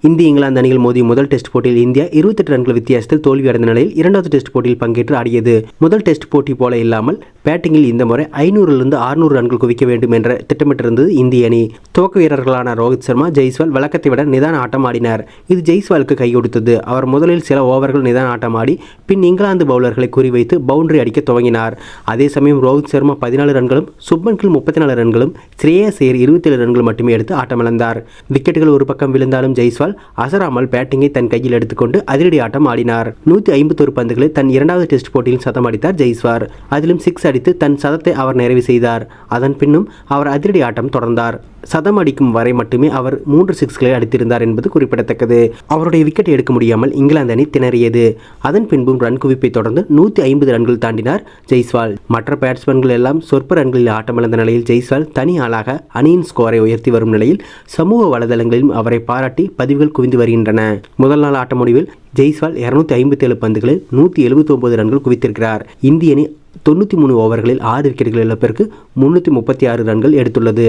இந்திய இங்கிலாந்து அணிகள் மோதி முதல் டெஸ்ட் போட்டியில் இந்தியா இருபத்தெட்டு ரன்கள் வித்தியாசத்தில் தோல்வியடைந்த நிலையில் இரண்டாவது டெஸ்ட் போட்டியில் பங்கேற்று ஆடியது. முதல் டெஸ்ட் போட்டி போல இல்லாமல் பேட்டிங்கில் இந்த முறை ஐநூறிலிருந்து அறுநூறு ரன்கள் குவிக்க வேண்டும் என்ற திட்டமிட்டிருந்தது இந்திய அணி. துவக்க வீரர்களான ரோஹித் சர்மா ஜெய்ஸ்வால் வழக்கத்தை விட நிதான ஆட்டம் ஆடினார். இது ஜெய்ஸ்வாலுக்கு கை கொடுத்தது. அவர் முதலில் சில ஓவர்கள் நிதான ஆட்டம் ஆடி பின் இங்கிலாந்து பவுலர்களை குறிவைத்து பவுண்டரி அடிக்க துவங்கினார். அதே சமயம் ரோஹித் சர்மா பதினாலு ரன்களும் சுப்மன் கில் முப்பத்தி நாலு ரன்களும் ஸ்ரேயஸ் ஐயர் இருபத்தேழு ரன்கள் மட்டுமே எடுத்து ஆட்டமிழந்தார். விக்கெட்டுகள் ஒரு பக்கம் விழுந்தாலும் ஜெய்ஸ்வால் அசராமல் பேட்டிங்கை தன் கையில் எடுத்துக்கொண்டு அதிரடி ஆட்டம் ஆடினார். நூற்றி ஐம்பத்தொரு பந்துகளை தன் இரண்டாவது டெஸ்ட் போட்டியில் சதம் அடித்தார் ஜெய்ஸ்வார். அதிலும் சிக்ஸ் அடி அடித்து தன் சதத்தை அவர் நிறைவு செய்தார். அதன் பின்னும் அவர் அதிரடி ஆட்டம் தொடர்ந்தார். சதம் அடிக்கும் வரை மட்டுமே அவர் மூன்று சிக்ஸ்களை அடித்திருந்தார் என்பது குறிப்பிடத்தக்கது. அவருடைய விக்கெட் எடுக்க முடியாமல் இங்கிலாந்து அணி திணறியது. அதன் பின்பும் ரன் குவிப்பை தொடர்ந்து நூற்றி ஐம்பது ரன்கள் தாண்டினார் ஜெய்ஸ்வால். மற்ற பேட்ஸ்மேன்கள் எல்லாம் சொற்ப ரன்களில் ஆட்டமிழந்த நிலையில் ஜெய்ஸ்வால் தனி ஆளாக அணியின் ஸ்கோரை உயர்த்தி வரும் நிலையில் சமூக வலைதளங்களிலும் அவரை பாராட்டி பதிவுகள் குவிந்து வருகின்றன. முதல் நாள் ஆட்ட முடிவில் ஜெய்ஸ்வால் இருநூத்தி ஐம்பத்தி ஏழு பந்துகளில் நூற்றி எழுபத்தி ஒன்பது ரன்கள் குவித்திருக்கிறார். இந்திய அணி தொண்ணூற்றி மூணு ஓவர்களில் ஆறு விக்கெட்டுகள் இழப்பிற்கு முன்னூற்றி முப்பத்தி ஆறு ரன்கள் எடுத்துள்ளது.